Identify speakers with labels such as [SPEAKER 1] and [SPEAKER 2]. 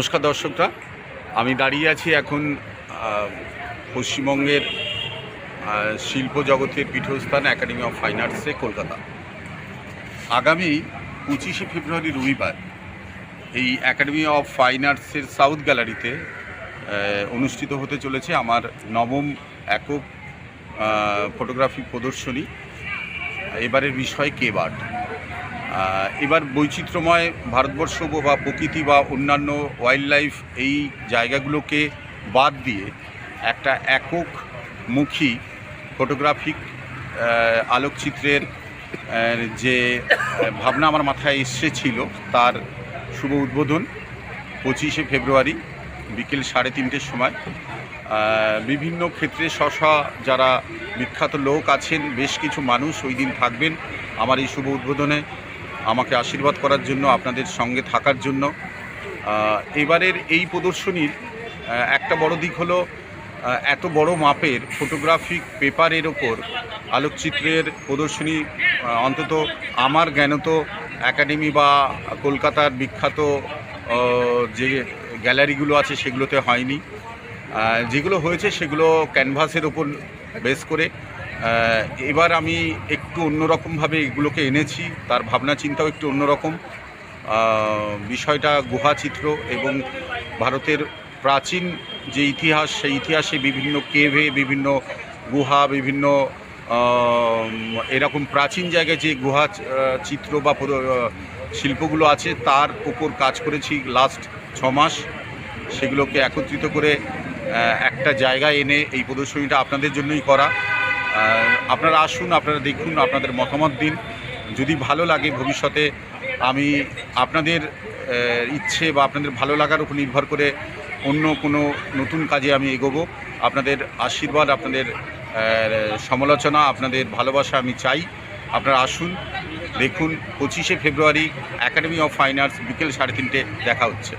[SPEAKER 1] নমস্কার দর্শকরা। আমি দাঁড়িয়ে আছি এখন পশ্চিমবঙ্গের শিল্প জগতের পীঠস্থান একাডেমি অফ ফাইন আর্টসে কলকাতা। আগামী পঁচিশে ফেব্রুয়ারি রবিবার এই একাডেমি অফ ফাইন আর্টসের সাউথ গ্যালারিতে অনুষ্ঠিত হতে চলেছে আমার নবম একক ফটোগ্রাফি প্রদর্শনী। এবারের বিষয় কেবার্ড আহ, এবার বৈচিত্র্যময় ভারতবর্ষ বা প্রকৃতি বা অন্যান্য ওয়াইল্ড লাইফ এই জায়গাগুলোকে বাদ দিয়ে একটা একক মুখী ফটোগ্রাফিক আলোকচিত্রের যে ভাবনা আমার মাথায় এসেছিল তার শুভ উদ্বোধন পঁচিশে ফেব্রুয়ারি বিকেল সাড়ে তিনটের সময়। বিভিন্ন ক্ষেত্রে শশা যারা বিখ্যাত লোক আছেন, বেশ কিছু মানুষ ওই দিন থাকবেন আমার এই শুভ উদ্বোধনে। আমাকে আশীর্বাদ করার জন্য, আপনাদের সঙ্গে থাকার জন্য। এবারের এই প্রদর্শনীর একটা বড় দিক হলো এত বড় মাপের ফটোগ্রাফিক পেপারের ওপর আলোকচিত্রের প্রদর্শনী অন্তত আমার জ্ঞানত একাডেমি বা কলকাতার বিখ্যাত যে গ্যালারিগুলো আছে সেগুলোতে হয়নি। যেগুলো হয়েছে সেগুলো ক্যানভাসের ওপর বেস করে এবার আমি একটু অন্যরকমভাবে এগুলোকে এনেছি, তার ভাবনা চিন্তাও একটু অন্যরকম। বিষয়টা গুহাচিত্র এবং ভারতের প্রাচীন যে ইতিহাস, সেই ইতিহাসে বিভিন্ন কেভে, বিভিন্ন গুহা, বিভিন্ন এরকম প্রাচীন জায়গায় যে গুহা চিত্র বা শিল্পগুলো আছে, তার উপর কাজ করেছি লাস্ট ছ মাস। সেগুলোকে একত্রিত করে একটা জায়গায় এনে এই প্রদর্শনীটা আপনাদের জন্যই করা। আপনারা আসুন, আপনারা দেখুন আপনাদের মতামত দিন। যদি ভালো লাগে ভবিষ্যতে, আমি আপনাদের ইচ্ছে বা আপনাদের ভালো লাগার উপর নির্ভর করে অন্য কোনো নতুন কাজে আমি এগোবো। আপনাদের আশীর্বাদ, আপনাদের সমালোচনা, আপনাদের ভালোবাসা আমি চাই। আপনারা আসুন, দেখুন, পঁচিশে February academy of fine arts বিকেল সাড়ে তিনটে দেখা হচ্ছে।